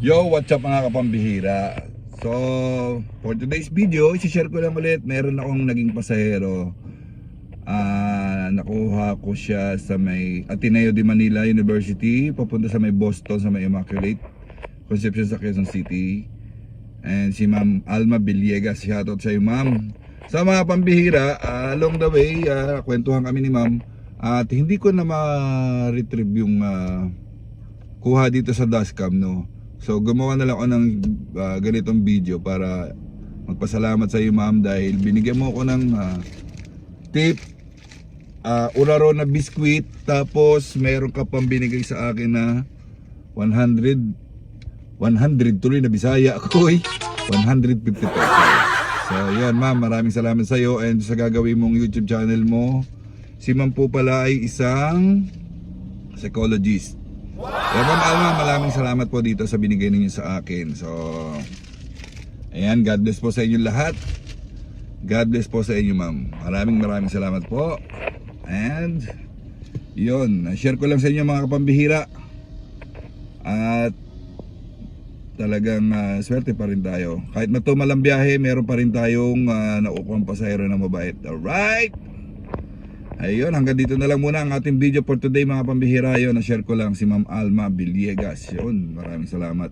Yo, what's up mga kapambihira? So, for today's video, isi-share ko lang ulit. Meron akong naging pasahero. Ah, nakuha ko siya sa may Ateneo de Manila University, papunta sa may Boston, sa may Immaculate Conception sa Quezon City. And si Ma'am Alma Villegas, shoutout sa iyo Ma'am. Sa mga pambihira, ah, along the way, ah, kwentuhan kami ni Ma'am. At hindi ko na ma-retrieve yung ah, kuha dito sa dashcam no. So gumawa na lang ako ng ah, ganitong video para magpasalamat sa iyo ma'am dahil binigyan mo ako ng ah, tip uh, uraro na biskwit tapos meron ka pang binigay sa akin na 100 100 tuloy na bisaya ko eh 150 pesos. So yan ma'am maraming salamat sa iyo and sa gagawin mong YouTube channel mo. Si ma'am po pala ay isang psychologist. Kaya Ma'am Alma, maraming salamat po dito sa binigay ninyo sa akin. So, ayan, God bless po sa inyo lahat. God bless po sa inyo, ma'am. Maraming maraming salamat po. And, yun, share ko lang sa inyo mga kapambihira. At, talagang ah, swerte pa rin tayo. Kahit matumal ang biyahe, meron pa rin tayong uh, naukuhang pasahero na mabait. Alright? Ayun, hanggang dito na lang muna ang ating video for today mga pambihira. Yun, na-share ko lang si Ma'am Alma Villegas. Yun, maraming salamat.